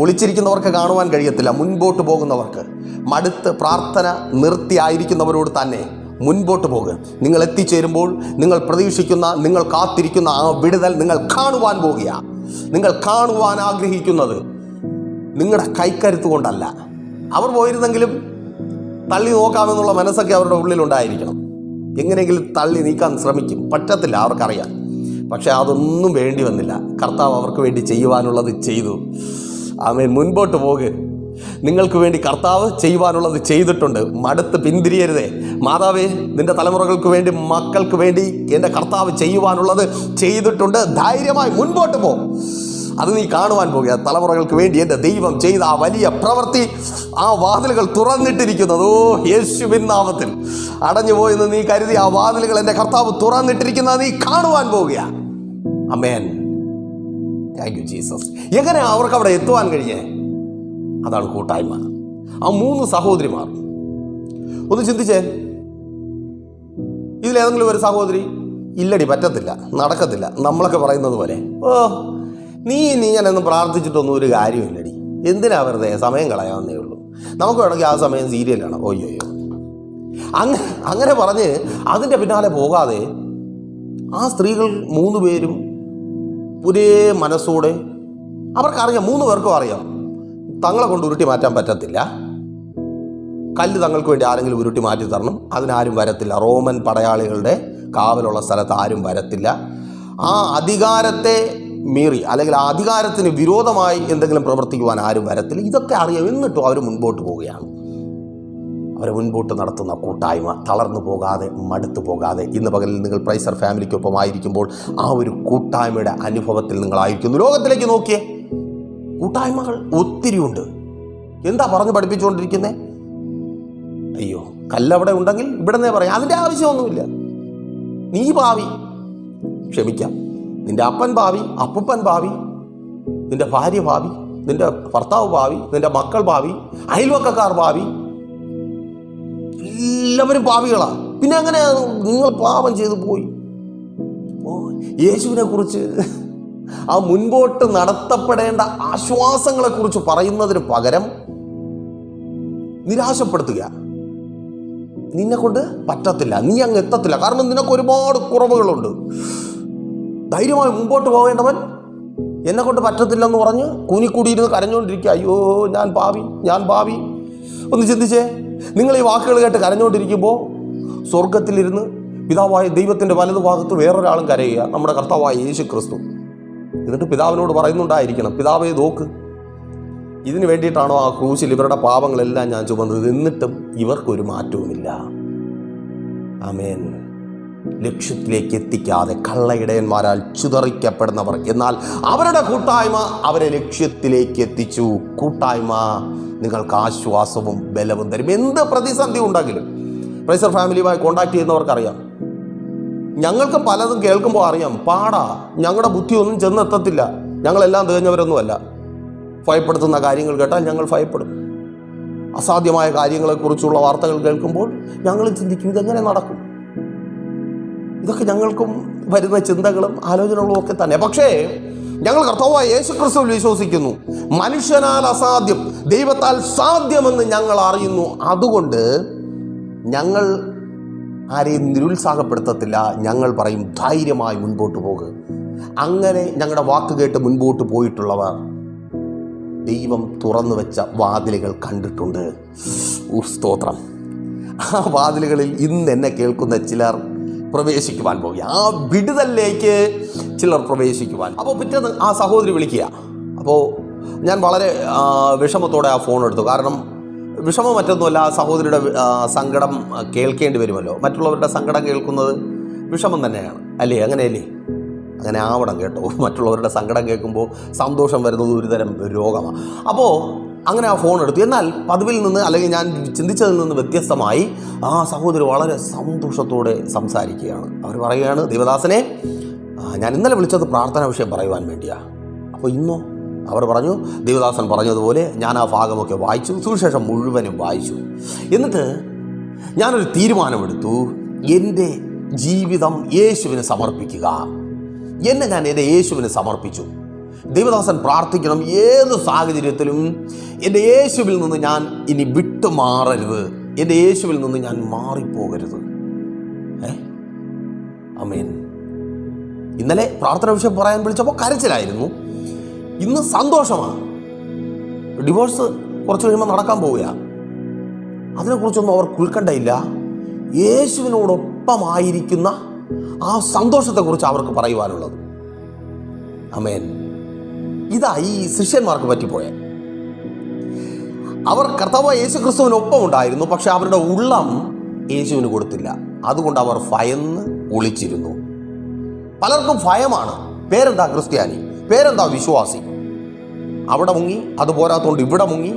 ഒളിച്ചിരിക്കുന്നവർക്ക് കാണുവാൻ കഴിയത്തില്ല. മുൻപോട്ട് പോകുന്നവർക്ക്. മടുത്ത് പ്രാർത്ഥന നിർത്തിയായിരിക്കുന്നവരോട് തന്നെ മുൻപോട്ട് പോകുക. നിങ്ങൾ എത്തിച്ചേരുമ്പോൾ നിങ്ങൾ പ്രതീക്ഷിക്കുന്ന നിങ്ങൾ കാത്തിരിക്കുന്ന ആ വിടുതൽ നിങ്ങൾ കാണുവാൻ പോകുക നിങ്ങൾ കാണുവാൻ ആഗ്രഹിക്കുന്നത് നിങ്ങളുടെ കൈക്കരുത്ത് കൊണ്ടല്ല. അവർ പോയിരുന്നെങ്കിലും തള്ളി നോക്കാമെന്നുള്ള മനസ്സൊക്കെ അവരുടെ ഉള്ളിലുണ്ടായിരിക്കണം. എങ്ങനെയെങ്കിലും തള്ളി നീക്കാൻ ശ്രമിക്കും. പറ്റത്തില്ല അവർക്കറിയാം. പക്ഷേ അതൊന്നും വേണ്ടി വന്നില്ല. കർത്താവ് അവർക്ക് വേണ്ടി ചെയ്യുവാനുള്ളത് ചെയ്തു. ആമേൻ. മുൻപോട്ട് പോകെ. നിങ്ങൾക്ക് വേണ്ടി കർത്താവ് ചെയ്യുവാനുള്ളത് ചെയ്തിട്ടുണ്ട്. മടുത്ത് പിന്തിരിയരുതേ. മാതാവേ നിന്റെ തലമുറകൾക്ക് വേണ്ടി മക്കൾക്ക് വേണ്ടി എന്റെ കർത്താവ് ചെയ്യുവാനുള്ളത് ചെയ്തിട്ടുണ്ട്. ധൈര്യമായി മുൻപോട്ട് പോ. അത് നീ കാണുവാൻ പോകുക. തലമുറകൾക്ക് വേണ്ടി എന്റെ ദൈവം ചെയ്ത ആ വലിയ പ്രവൃത്തി ആ വാതിലുകൾ തുറന്നിട്ടിരിക്കുന്നത് ഓ യേശുവിൻ നാമത്തിൽ. അടഞ്ഞു പോയെന്ന് നീ കരുതി ആ വാതിലുകൾ എന്റെ കർത്താവ് തുറന്നിട്ടിരിക്കുന്നത് നീ കാണുവാൻ പോകുക. അമേൻ. താങ്ക് യു ജീസസ് എങ്ങനെ അവർക്ക് അവിടെ എത്തുവാൻ കഴിഞ്ഞേ അതാണ് കൂട്ടായ്മ. ആ മൂന്ന് സഹോദരിമാർ. ഒന്ന് ചിന്തിച്ചേ. ഇതിലേതെങ്കിലും ഒരു സഹോദരി? ഇല്ലടി പറ്റത്തില്ല. നടക്കത്തില്ല. നമ്മളൊക്കെ പറയുന്നത് പോലെ. ഓ നീ നീ ഞാനൊന്നും പ്രാർത്ഥിച്ചിട്ടൊന്നും ഒരു കാര്യമില്ലടി. എന്തിനാ വെറുതെ സമയം കളയാവുന്നേ ഉള്ളൂ? നമുക്ക് വേണമെങ്കിൽ ആ സമയം സീരിയലാണ് ഓയ്യോ അങ്ങ അങ്ങനെ അങ്ങനെ പറഞ്ഞ് അതിന്റെ പിന്നാലെ പോകാതെ ആ സ്ത്രീകൾ മൂന്ന് പേരും ഒരേ മനസ്സോടെ അവർക്കറിയാം മൂന്ന് പേർക്കും അറിയാം. തങ്ങളെ കൊണ്ട് ഉരുട്ടി മാറ്റാൻ പറ്റത്തില്ല. കല്ല് തങ്ങൾക്ക് വേണ്ടി ആരെങ്കിലും ഉരുട്ടി മാറ്റി തരണം. അതിനാരും വരത്തില്ല. റോമൻ പടയാളികളുടെ കാവലുള്ള സ്ഥലത്ത് ആരും വരത്തില്ല. ആ അധികാരത്തെ മീറി അല്ലെങ്കിൽ ആ അധികാരത്തിന് വിരോധമായി എന്തെങ്കിലും പ്രവർത്തിക്കുവാൻ ആരും വരത്തില്ല. ഇതൊക്കെ അറിയാം എന്നിട്ടും അവർ മുൻപോട്ട് പോവുകയാണ്. അവരെ മുൻപോട്ട് നടത്തുന്ന കൂട്ടായ്മ തളർന്നു പോകാതെ മടുത്തു പോകാതെ. ഇന്ന് പകലിൽ നിങ്ങൾ പ്രൈസർ ഫാമിലിക്കൊപ്പം ആയിരിക്കുമ്പോൾ ആ ഒരു കൂട്ടായ്മയുടെ അനുഭവത്തിൽ നിങ്ങളായിരിക്കുന്നു. ലോകത്തിലേക്ക് നോക്കിയേ. കൂട്ടായ്മകൾ ഒത്തിരിയുണ്ട്. എന്താ പറഞ്ഞ് പഠിപ്പിച്ചുകൊണ്ടിരിക്കുന്നേ? അയ്യോ കല്ലവിടെ ഉണ്ടെങ്കിൽ ഇവിടെ നിന്നേ പറയാം. അതിന്റെ ആവശ്യമൊന്നുമില്ല. നീ ഭാവി ക്ഷമിക്കാം. നിന്റെ അപ്പൻ ഭാവി അപ്പൂപ്പൻ ഭാവി നിന്റെ ഭാര്യ ഭാവി നിന്റെ ഭർത്താവ് ഭാവി നിന്റെ മക്കൾ ഭാവി അയൽവക്കക്കാർ ഭാവി എല്ലാവരും പാപികളാ പിന്നെ അങ്ങനെ നിങ്ങൾ പാപം ചെയ്തു പോയി? യേശുവിനെ കുറിച്ച് ആ മുൻപോട്ട് നടത്തപ്പെടേണ്ട ആശ്വാസങ്ങളെ കുറിച്ച് പറയുന്നതിന് പകരം നിരാശപ്പെടുത്തുക. നിന്നെ കൊണ്ട് പറ്റത്തില്ല. നീ അങ്ങ് എത്തത്തില്ല. കാരണം നിനക്ക് ഒരുപാട് കുറവുകളുണ്ട്. ധൈര്യമായി മുമ്പോട്ട് പോകേണ്ടവൻ എന്നെ കൊണ്ട് പറ്റത്തില്ലെന്ന് പറഞ്ഞ് കൂനിക്കൂടിയിരുന്ന് കരഞ്ഞുകൊണ്ടിരിക്കുക അയ്യോ ഞാൻ ഭാവി ഞാൻ ഭാവി. ഒന്ന് ചിന്തിച്ചേ നിങ്ങൾ ഈ വാക്കുകൾ കേട്ട് കരഞ്ഞുകൊണ്ടിരിക്കുമ്പോൾ സ്വർഗത്തിലിരുന്ന് പിതാവായ ദൈവത്തിന്റെ വലതുഭാഗത്ത് വേറൊരാളും കരയുക. നമ്മുടെ കർത്താവായ യേശു ക്രിസ്തു എന്നിട്ട് പിതാവിനോട് പറയുന്നുണ്ടായിരിക്കണം പിതാവേ നോക്ക്. ഇതിന് വേണ്ടിയിട്ടാണോ ആ ക്രൂശിൽ ഇവരുടെ പാപങ്ങളെല്ലാം ഞാൻ ചുമന്നത്? എന്നിട്ടും ഇവർക്കൊരു മാറ്റവുമില്ല. ആമേൻ. ലക്ഷ്യത്തിലേക്ക് എത്തിക്കാതെ കള്ളയിടയന്മാരാൽ ചുതറിക്കപ്പെടുന്നവർ. എന്നാൽ അവരുടെ കൂട്ടായ്മ അവരെ ലക്ഷ്യത്തിലേക്ക് എത്തിച്ചു. കൂട്ടായ്മ നിങ്ങൾക്ക് ആശ്വാസവും ബലവും തരും. എന്ത് പ്രതിസന്ധി ഉണ്ടെങ്കിലും പ്രൈസർ ഫാമിലിയുമായി കോണ്ടാക്ട് ചെയ്യുന്നവർക്കറിയാം. ഞങ്ങൾക്ക് പലതും കേൾക്കുമ്പോൾ അറിയാം. പാടാ ഞങ്ങളുടെ ബുദ്ധിയൊന്നും ചെന്നെത്തത്തില്ല. ഞങ്ങളെല്ലാം തികഞ്ഞവരൊന്നുമല്ല. ഭയപ്പെടുത്തുന്ന കാര്യങ്ങൾ കേട്ടാൽ ഞങ്ങൾ ഭയപ്പെടും. അസാധ്യമായ കാര്യങ്ങളെക്കുറിച്ചുള്ള വാർത്തകൾ കേൾക്കുമ്പോൾ ഞങ്ങൾ ചിന്തിക്കും ഇതെങ്ങനെ നടക്കും? ഇതൊക്കെ ഞങ്ങൾക്കും വരുന്ന ചിന്തകളും ആലോചനകളും ഒക്കെ തന്നെ. പക്ഷേ ഞങ്ങൾ കർത്താവായ യേശു ക്രിസ്തുവിൽ വിശ്വസിക്കുന്നു. മനുഷ്യനാൽ അസാധ്യം ദൈവത്താൽ സാധ്യമെന്ന് ഞങ്ങൾ അറിയുന്നു. അതുകൊണ്ട് ഞങ്ങൾ ആരെയും നിരുത്സാഹപ്പെടുത്തത്തില്ല. ഞങ്ങൾ പറയും ധൈര്യമായി മുൻപോട്ട് പോകുക അങ്ങനെ ഞങ്ങളുടെ വാക്ക് കേട്ട് മുൻപോട്ട് പോയിട്ടുള്ളവർ ദൈവം തുറന്നു വെച്ച വാതിലുകൾ കണ്ടിട്ടുണ്ട്. സ്തോത്രം. ആ വാതിലുകളിൽ ഇന്ന് എന്നെ കേൾക്കുന്ന ചിലർ പ്രവേശിക്കുവാൻ പോവുക ആ വിടുതലിലേക്ക് ചിലർ പ്രവേശിക്കുവാൻ. അപ്പോൾ പിറ്റേന്ന് ആ സഹോദരി വിളിക്കുക. അപ്പോൾ ഞാൻ വളരെ വിഷമത്തോടെ ആ ഫോൺ എടുത്തു. കാരണം വിഷമം മറ്റൊന്നുമല്ല ആ സഹോദരിയുടെ സങ്കടം കേൾക്കേണ്ടി വരുമല്ലോ. മറ്റുള്ളവരുടെ സങ്കടം കേൾക്കുന്നത് വിഷമം തന്നെയാണ്. അല്ലേ? അങ്ങനെയല്ലേ? അങ്ങനെ ആവണം കേട്ടോ. മറ്റുള്ളവരുടെ സങ്കടം കേൾക്കുമ്പോൾ സന്തോഷം വരുന്നത് ഒരുതരം രോഗമാണ്. അപ്പോൾ അങ്ങനെ ആ ഫോൺ എടുത്തു. എന്നാൽ പതിവിൽ നിന്ന് അല്ലെങ്കിൽ ഞാൻ ചിന്തിച്ചതിൽ നിന്ന് വ്യത്യസ്തമായി ആ സഹോദരി വളരെ സന്തോഷത്തോടെ സംസാരിക്കുകയാണ്. അവർ പറയുകയാണ് ദേവദാസനെ ഞാൻ ഇന്നലെ വിളിച്ചത് പ്രാർത്ഥനാ വിഷയം പറയുവാൻ വേണ്ടിയാണ് അപ്പോൾ ഇന്നോ അവർ പറഞ്ഞു ദേവദാസൻ പറഞ്ഞതുപോലെ ഞാൻ ആ ഭാഗമൊക്കെ വായിച്ചു സുവിശേഷം മുഴുവനും വായിച്ചു. എന്നിട്ട് ഞാനൊരു തീരുമാനമെടുത്തു. എന്റെ ജീവിതം യേശുവിന് സമർപ്പിക്കുക. എന്നെ ഞാൻ എന്റെ യേശുവിന് സമർപ്പിച്ചു. ദൈവദാസൻ പ്രാർത്ഥിക്കണം ഏത് സാഹചര്യത്തിലും എന്റെ യേശുവിൽ നിന്ന് ഞാൻ ഇനി വിട്ടുമാറരുത്. എന്റെ യേശുവിൽ നിന്ന് ഞാൻ മാറിപ്പോകരുത്. ഏ? അമേൻ ഇന്നലെ പ്രാർത്ഥന വിഷയം പറയാൻ വിളിച്ചപ്പോൾ കരച്ചിലായിരുന്നു. ഇന്ന് സന്തോഷമാണ്. ഡിവോഴ്സ് കുറച്ച് കഴിയുമ്പോൾ നടക്കാൻ പോവുകയാണ് അതിനെക്കുറിച്ചൊന്നും അവർക്ക് ഉൾക്കണ്ടയില്ല യേശുവിനോടൊപ്പമായിരിക്കുന്ന ആ സന്തോഷത്തെക്കുറിച്ച് അവർക്ക് പറയുവാനുള്ളത്. അമേൻ ഇതായി ഈ ശിഷ്യന്മാർക്ക് പറ്റിപ്പോയെ. അവർ കർത്താവ് യേശു ക്രിസ്തുവിനൊപ്പം ഉണ്ടായിരുന്നു പക്ഷെ അവരുടെ ഉള്ളം യേശുവിന് കൊടുത്തില്ല. അതുകൊണ്ട് അവർ ഭയന്ന് ഒളിച്ചിരുന്നു. പലർക്കും ഭയമാണ്. പേരെന്താ ക്രിസ്ത്യാനി? പേരെന്താ വിശ്വാസി? അവിടെ മുങ്ങി അത് പോരാത്തോണ്ട് ഇവിടെ മുങ്ങി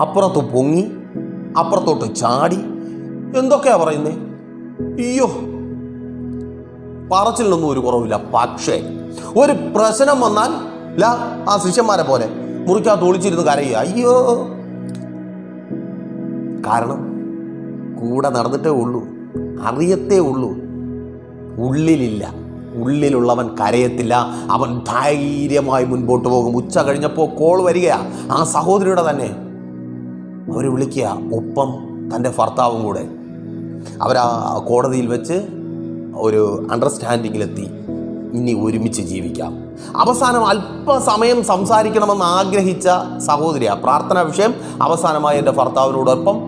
അപ്പുറത്ത് പൊങ്ങി അപ്പുറത്തോട്ട് ചാടി. എന്തൊക്കെയാ പറയുന്നേ? അയ്യോ പറച്ചിലൊന്നും ഒരു കുറവില്ല. പക്ഷേ ഒരു പ്രശ്നം വന്നാൽ ലാ ആ ശിഷ്യന്മാരെ പോലെ മുറിക്കകത്ത് ഒളിച്ചിരുന്ന് കരയുക. അയ്യോ. കാരണം കൂടെ നടന്നിട്ടേ ഉള്ളൂ. അറിയത്തേ ഉള്ളൂ. ഉള്ളിലില്ല. ഉള്ളിലുള്ളവൻ കരയത്തില്ല. അവൻ ധൈര്യമായി മുൻപോട്ട് പോകും. ഉച്ച കഴിഞ്ഞപ്പോൾ കോൾ വരികയാ. ആ സഹോദരിയുടെ തന്നെ. അവർ വിളിക്കുക. ഒപ്പം തന്റെ ഭർത്താവും കൂടെ. അവരാ കോടതിയിൽ വെച്ച് ഒരു അണ്ടർസ്റ്റാൻഡിങ്ങിലെത്തി ഇനി ഒരുമിച്ച് ജീവിക്കാം. അവസാനം അല്പസമയം സംസാരിക്കണമെന്ന് ആഗ്രഹിച്ച സഹോദരിയ. പ്രാർത്ഥനാ വിഷയം അവസാനമായി എന്റെ ഭർത്താവിനോടൊപ്പം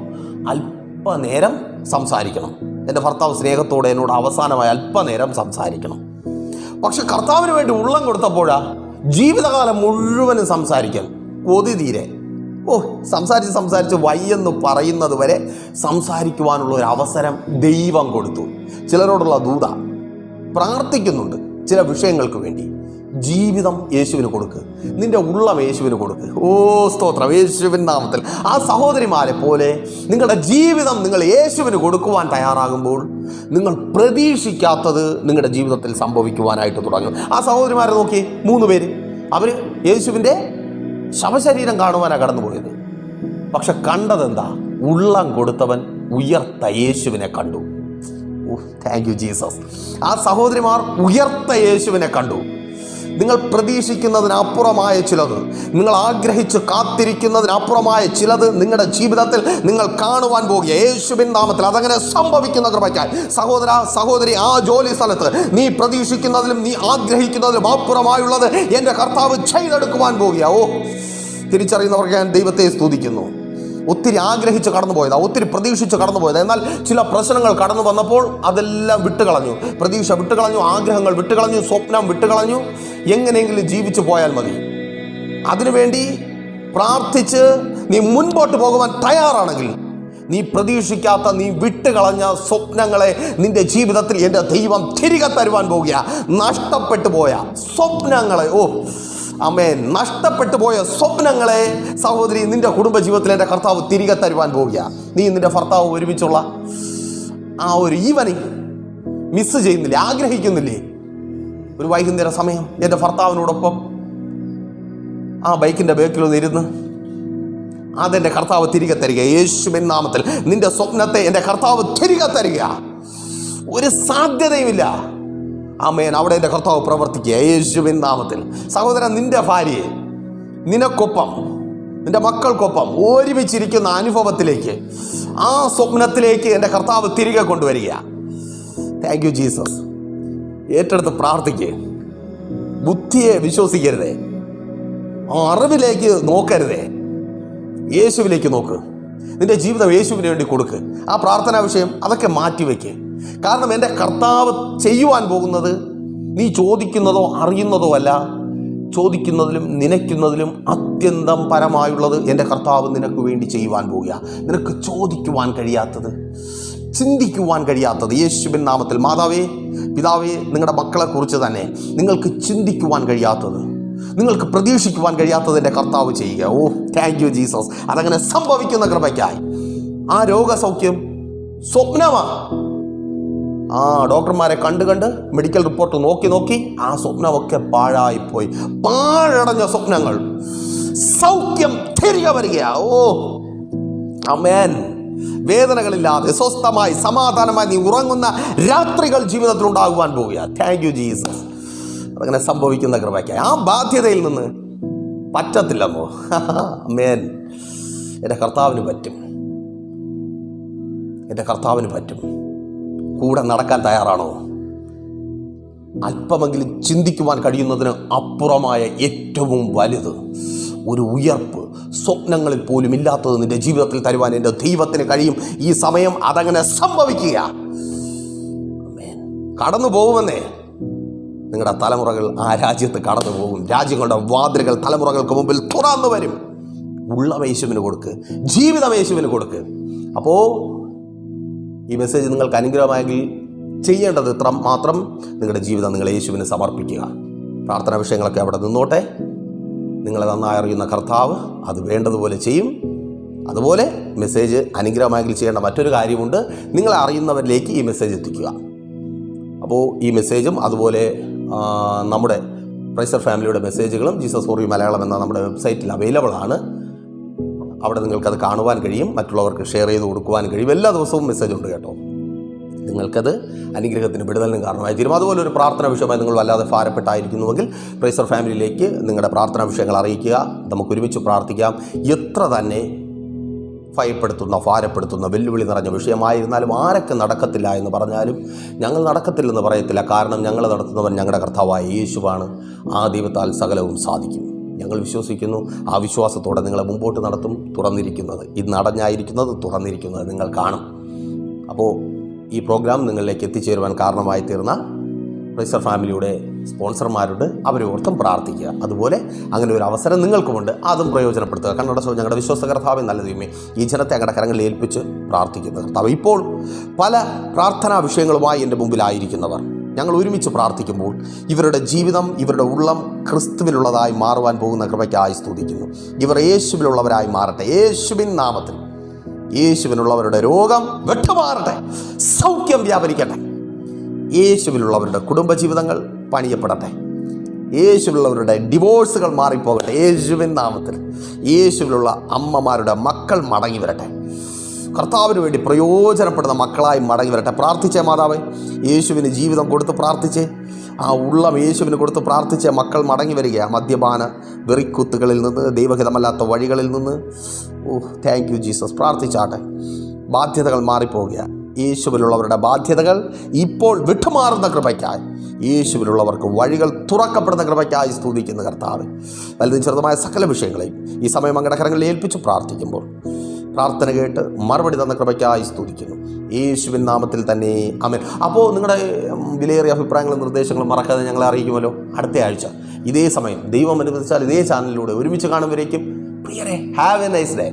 അല്പനേരം സംസാരിക്കണം. എന്റെ ഭർത്താവ് സ്നേഹത്തോടെ എന്നോട് അവസാനമായി അല്പനേരം സംസാരിക്കണം. പക്ഷെ കർത്താവിന് വേണ്ടി ഉള്ളം കൊടുത്തപ്പോഴാ ജീവിതകാലം മുഴുവനും സംസാരിക്കാൻ. കൊതി തീരെ. ഓ സംസാരിച്ച് സംസാരിച്ച് വയ്യെന്ന് പറയുന്നത് വരെ സംസാരിക്കുവാനുള്ള ഒരു അവസരം ദൈവം കൊടുത്തു. ചിലരോടുള്ള ദൂത പ്രാർത്ഥിക്കുന്നുണ്ട് ചില വിഷയങ്ങൾക്ക് വേണ്ടി. ജീവിതം യേശുവിന് കൊടുക്ക്. നിന്റെ ഉള്ളം യേശുവിന് കൊടുക്ക്. ഓ സ്തോത്രം. യേശുവിൻ നാമത്തിൽ. ആ സഹോദരിമാരെ പോലെ നിങ്ങളുടെ ജീവിതം നിങ്ങൾ യേശുവിന് കൊടുക്കുവാൻ തയ്യാറാകുമ്പോൾ നിങ്ങൾ പ്രതീക്ഷിക്കാത്തത് നിങ്ങളുടെ ജീവിതത്തിൽ സംഭവിക്കുവാനായിട്ട് തുടങ്ങും. ആ സഹോദരിമാരെ നോക്കി. മൂന്ന് പേര്. അവർ യേശുവിന്റെ ശവശരീരം കാണുവാനാണ് കടന്നുപോയത്. പക്ഷെ കണ്ടതെന്താ? ഉള്ളം കൊടുത്തവൻ ഉയർത്ത യേശുവിനെ കണ്ടു. താങ്ക് യു ജീസസ് ആ സഹോദരിമാർ ഉയർത്ത യേശുവിനെ കണ്ടു. നിങ്ങൾ പ്രതീക്ഷിക്കുന്നതിനപ്പുറമായ ചിലത് നിങ്ങൾ ആഗ്രഹിച്ച് കാത്തിരിക്കുന്നതിനപ്പുറമായ ചിലത് നിങ്ങളുടെ ജീവിതത്തിൽ നിങ്ങൾ കാണുവാൻ പോകുക. യേശുവിൻ നാമത്തിൽ അതങ്ങനെ സംഭവിക്കുന്ന കൃപയ്ക്കായി. സഹോദര സഹോദരി ആ ജോലി സ്ഥലത്ത് നീ പ്രതീക്ഷിക്കുന്നതിലും നീ ആഗ്രഹിക്കുന്നതിലും അപ്പുറമായുള്ളത് എന്റെ കർത്താവ് ചെയ്തെടുക്കുവാൻ പോകുക. ഓ തിരിച്ചറിയുന്നവർക്ക് ഞാൻ ദൈവത്തെ സ്തുതിക്കുന്നു. ഒത്തിരി ആഗ്രഹിച്ച് കടന്നുപോയതാ ഒത്തിരി പ്രതീക്ഷിച്ച് കടന്നുപോയത് എന്നാൽ ചില പ്രശ്നങ്ങൾ കടന്നു വന്നപ്പോൾ അതെല്ലാം വിട്ടുകളഞ്ഞു. പ്രതീക്ഷ വിട്ടുകളഞ്ഞു ആഗ്രഹങ്ങൾ വിട്ടുകളഞ്ഞു സ്വപ്നം വിട്ടുകളഞ്ഞു. എങ്ങനെയെങ്കിലും ജീവിച്ചു പോയാൽ മതി. അതിനുവേണ്ടി പ്രാർത്ഥിച്ച് നീ മുൻപോട്ട് പോകുവാൻ തയ്യാറാണെങ്കിൽ നീ പ്രതീക്ഷിക്കാത്ത നീ വിട്ടുകളഞ്ഞ സ്വപ്നങ്ങളെ നിന്റെ ജീവിതത്തിൽ എന്റെ ദൈവം തിരികെ തരുവാൻ പോകുക. നഷ്ടപ്പെട്ടു പോയ സ്വപ്നങ്ങളെ ഓ അമ്മേ നഷ്ടപ്പെട്ടു പോയ സ്വപ്നങ്ങളെ സഹോദരി നിന്റെ കുടുംബ ജീവിതത്തിൽ എന്റെ കർത്താവ് തിരികെ തരുവാൻ പോകുക. നീ നിന്റെ ഭർത്താവ് ഒരുമിച്ചുള്ള ആ ഒരു ഈവനിങ് മിസ് ചെയ്യുന്നില്ലേ ആഗ്രഹിക്കുന്നില്ലേ? ഒരു വൈകുന്നേര സമയം. എന്റെ ഭർത്താവിനോടൊപ്പം ആ ബൈക്കിന്റെ ബേക്കിലൊന്ന് ഇരുന്ന് അതെന്റെ കർത്താവ് തിരികെ തരിക. യേശുവിൻ നാമത്തിൽ. നിന്റെ സ്വപ്നത്തെ എന്റെ കർത്താവ് തിരികെ തരിക. ഒരു സാധ്യതയുമില്ല. ആമേൻ. അവിടെ എന്റെ കർത്താവ് പ്രവർത്തിക്കുക. യേശുവിൻ നാമത്തിൽ. സഹോദരൻ നിന്റെ ഭാര്യയെ നിനക്കൊപ്പം നിന്റെ മക്കൾക്കൊപ്പം ഒരുമിച്ചിരിക്കുന്ന അനുഭവത്തിലേക്ക് ആ സ്വപ്നത്തിലേക്ക് എന്റെ കർത്താവ് തിരികെ കൊണ്ടുവരിക. താങ്ക് യു ജീസസ് ഏറ്റെടുത്ത് പ്രാർത്ഥിക്കുക ബുദ്ധിയെ വിശ്വസിക്കരുതേ. ആ അറിവിലേക്ക് നോക്കരുതേ. യേശുവിലേക്ക് നോക്ക്. നിന്റെ ജീവിതം യേശുവിന് വേണ്ടി കൊടുക്ക്. ആ പ്രാർത്ഥനാ വിഷയം അതൊക്കെ മാറ്റിവെക്ക് കാരണം എന്റെ കർത്താവ് ചെയ്യുവാൻ പോകുന്നത് നീ ചോദിക്കുന്നതോ അറിയുന്നതോ അല്ല. ചോദിക്കുന്നതിലും നനയ്ക്കുന്നതിലും അത്യന്തം പരമായുള്ളത് എന്റെ കർത്താവ് നിനക്ക് വേണ്ടി ചെയ്യുവാൻ പോവുക നിനക്ക് ചോദിക്കുവാൻ കഴിയാത്തത്. ചിന്തിക്കുവാൻ കഴിയാത്തത് യേശുബിൻ നാമത്തിൽ. മാതാവേ പിതാവേ നിങ്ങളുടെ മക്കളെക്കുറിച്ച് തന്നെ നിങ്ങൾക്ക് ചിന്തിക്കുവാൻ കഴിയാത്തത് നിങ്ങൾക്ക് പ്രതീക്ഷിക്കുവാൻ കഴിയാത്തത് എന്റെ കർത്താവ് ചെയ്യുക. ഓ താങ്ക് യു ജീസസ് അതങ്ങനെ സംഭവിക്കുന്ന കൃപയ്ക്കായി. ആ രോഗസൗഖ്യം സ്വപ്നമാണ് ആ ഡോക്ടർമാരെ കണ്ട് കണ്ട് മെഡിക്കൽ റിപ്പോർട്ട് നോക്കി നോക്കി ആ സ്വപ്നമൊക്കെ പാഴായിപ്പോയി. പാഴടഞ്ഞ സ്വപ്നങ്ങൾ. സൗഖ്യം തിരികെ വരികയാ. ഓ അമേൻ വേദനകളില്ലാതെ സ്വസ്ഥമായി സമാധാനമായി നീ ഉറങ്ങുന്ന രാത്രികൾ ജീവിതത്തിൽ ഉണ്ടാകുവാൻ പോവുക താങ്ക് യു ജീസസ് അതങ്ങനെ സംഭവിക്കുന്ന കൃപയ്ക്കായി. ആ ബാധ്യതയിൽ നിന്ന് പറ്റത്തില്ലെന്നോ? *laughs* മേൻ എന്റെ കർത്താവിന് പറ്റും. എന്റെ കർത്താവിന് പറ്റും. കൂടെ നടക്കാൻ തയ്യാറാണോ? അല്പമെങ്കിലും ചിന്തിക്കുവാൻ കഴിയുന്നതിന് അപ്പുറമായ ഏറ്റവും വലുത് ഒരു ഉയർപ്പ് സ്വപ്നങ്ങളിൽ പോലും ഇല്ലാത്തത് നിന്റെ ജീവിതത്തിൽ തരുവാൻ എന്റെ ദൈവത്തിന് കഴിയും. ഈ സമയം അതങ്ങനെ സംഭവിക്കുക. കടന്നു പോകുമെന്നേ. നിങ്ങളുടെ തലമുറകൾ ആ രാജ്യത്ത് കടന്നു പോകും. രാജ്യങ്ങളുടെ വാതിലുകൾ തലമുറകൾക്ക് മുമ്പിൽ തുറന്നു വരും. ഉള്ള യേശുവിന് കൊടുക്ക്. ജീവിതം യേശുവിന് കൊടുക്ക്. അപ്പോൾ ഈ മെസ്സേജ് നിങ്ങൾക്ക് അനുഗ്രഹമായെങ്കിൽ ചെയ്യേണ്ടത് ഇത്ര മാത്രം നിങ്ങളുടെ ജീവിതം നിങ്ങൾ യേശുവിന് സമർപ്പിക്കുക. പ്രാർത്ഥനാ വിഷയങ്ങളൊക്കെ അവിടെ നിന്നോട്ടെ. നിങ്ങളെ നന്നായി അറിയുന്ന കർത്താവ് അത് വേണ്ടതുപോലെ ചെയ്യും. അതുപോലെ മെസ്സേജ് അനുഗ്രഹമായെങ്കിൽ ചെയ്യേണ്ട മറ്റൊരു കാര്യമുണ്ട്. നിങ്ങളെ അറിയുന്നവരിലേക്ക് ഈ മെസ്സേജ് എത്തിക്കുക. അപ്പോൾ ഈ മെസ്സേജും അതുപോലെ നമ്മുടെ പ്രൈസർ ഫാമിലിയുടെ മെസ്സേജുകളും ജീസസ് ഫോർ യു മലയാളം എന്ന നമ്മുടെ വെബ്സൈറ്റിൽ അവൈലബിൾ ആണ്. അവിടെ നിങ്ങൾക്കത് കാണുവാൻ കഴിയും. മറ്റുള്ളവർക്ക് ഷെയർ ചെയ്ത് കൊടുക്കുവാൻ കഴിയും. എല്ലാ ദിവസവും മെസ്സേജ് ഉണ്ട് കേട്ടോ. നിങ്ങൾക്കത് അനുഗ്രഹത്തിന് വിടുതലിനും കാരണമായി തീരും. അതുപോലെ ഒരു പ്രാർത്ഥന വിഷയമായി നിങ്ങൾ വല്ലാതെ ഭാരപ്പെട്ടായിരിക്കുന്നുവെങ്കിൽ പ്രൈസർ ഫാമിലിയിലേക്ക് നിങ്ങളുടെ പ്രാർത്ഥനാ വിഷയങ്ങൾ അറിയിക്കുക. നമുക്ക് ഒരുമിച്ച് പ്രാർത്ഥിക്കാം. എത്ര തന്നെ ഭയപ്പെടുത്തുന്ന ഭാരപ്പെടുത്തുന്ന വെല്ലുവിളി നിറഞ്ഞ വിഷയമായിരുന്നാലും ആരൊക്കെ നടക്കത്തില്ല എന്ന് പറഞ്ഞാലും ഞങ്ങൾ നടക്കത്തില്ലെന്ന് പറയത്തില്ല. കാരണം ഞങ്ങൾ നടത്തുന്നവൻ ഞങ്ങളുടെ കർത്താവായ യേശുവാണ്. ആ ദൈവത്താൽ സകലവും സാധിക്കും. ഞങ്ങൾ വിശ്വസിക്കുന്നു. ആ വിശ്വാസത്തോടെ നിങ്ങളെ മുമ്പോട്ട് നടത്തും. തുറന്നിരിക്കുന്നത് ഇത് അടഞ്ഞായിരിക്കുന്നത് തുറന്നിരിക്കുന്നത് നിങ്ങൾ കാണും. അപ്പോൾ ഈ പ്രോഗ്രാം നിങ്ങളിലേക്ക് എത്തിച്ചേരുവാൻ കാരണമായി തീർന്ന പ്രൈസർ ഫാമിലിയുടെ സ്പോൺസർമാരുണ്ട് അവരെ ഓർത്തും പ്രാർത്ഥിക്കുക. അതുപോലെ അങ്ങനെ ഒരു അവസരം നിങ്ങൾക്കുമുണ്ട്. അതും പ്രയോജനപ്പെടുത്തുക. കണ്ണട സോ ഞങ്ങളുടെ വിശ്വാസ കർത്താവെ നല്ല ദൈവമേ ഈ ജനത്തെ അങ്ങടെ കരങ്ങളിൽ ഏൽപ്പിച്ച് പ്രാർത്ഥിക്കുന്നു കർത്താവ് ഇപ്പോൾ പല പ്രാർത്ഥനാ വിഷയങ്ങളുമായി എന്റെ മുമ്പിലായിരിക്കുന്നവർ. ഞങ്ങൾ ഒരുമിച്ച് പ്രാർത്ഥിക്കുമ്പോൾ ഇവരുടെ ജീവിതം ഇവരുടെ ഉള്ളം ക്രിസ്തുവിലുള്ളതായി മാറുവാൻ പോകുന്ന കൃപയ്ക്കായി സ്തുതിക്കുന്നു. ഇവർ യേശുവിലുള്ളവരായി മാറട്ടെ. യേശുവിൻ നാമത്തിൽ യേശുവിനുള്ളവരുടെ രോഗം വെട്ടുമാറട്ടെ സൗഖ്യം വ്യാപരിക്കട്ടെ. യേശുവിലുള്ളവരുടെ കുടുംബജീവിതങ്ങൾ പണിയപ്പെടട്ടെ. യേശുവിലുള്ളവരുടെ ഡിവോഴ്സുകൾ മാറിപ്പോകട്ടെ യേശുവിൻ നാമത്തിൽ. യേശുവിലുള്ള അമ്മമാരുടെ മക്കൾ മടങ്ങി വരട്ടെ. കർത്താവിന് വേണ്ടി പ്രയോജനപ്പെടുന്ന മക്കളായി മടങ്ങി വരട്ടെ. പ്രാർത്ഥിച്ചേ മാതാവേ യേശുവിന് ജീവിതം കൊടുത്ത് പ്രാർത്ഥിച്ചേ. ആ ഉള്ളം യേശുവിന് കൊടുത്ത് പ്രാർത്ഥിച്ച മക്കൾ മടങ്ങി വരിക മദ്യപാന വെറിക്കുത്തുകളിൽ നിന്ന് ദൈവഹിതമല്ലാത്ത വഴികളിൽ നിന്ന്. ഓ താങ്ക് യു ജീസസ് പ്രാർത്ഥിച്ചാട്ടെ. ബാധ്യതകൾ മാറിപ്പോവുക യേശുവിലുള്ളവരുടെ ബാധ്യതകൾ ഇപ്പോൾ വിട്ടുമാറുന്ന കൃപയ്ക്കായി. യേശുവിലുള്ളവർക്ക് വഴികൾ തുറക്കപ്പെടുന്ന കൃപയ്ക്കായി സ്തുതിക്കുന്ന കർത്താവ്. വലുതും ചെറുതുമായ സകല വിഷയങ്ങളെയും ഈ സമയം അങ്ങയുടെ കരങ്ങളിൽ ഏൽപ്പിച്ച് പ്രാർത്ഥിക്കുമ്പോൾ പ്രാർത്ഥന കേട്ട് മറുപടി തന്ന കൃപയ്ക്കായി സ്തുതിക്കുന്നു. യേശുവിൻ നാമത്തിൽ തന്നെ. അമേൻ അപ്പോൾ നിങ്ങളുടെ വിലയേറിയ അഭിപ്രായങ്ങളും നിർദ്ദേശങ്ങളും മറക്കാതെ ഞങ്ങളെ അറിയിക്കുമല്ലോ. അടുത്ത ആഴ്ച ഇതേ സമയം ദൈവം അനുവദിച്ചാൽ ഇതേ ചാനലിലൂടെ ഒരുമിച്ച് കാണുമ്പോഴേക്കും പ്രിയരെ ഹാവ് എ നൈസ് ഡേ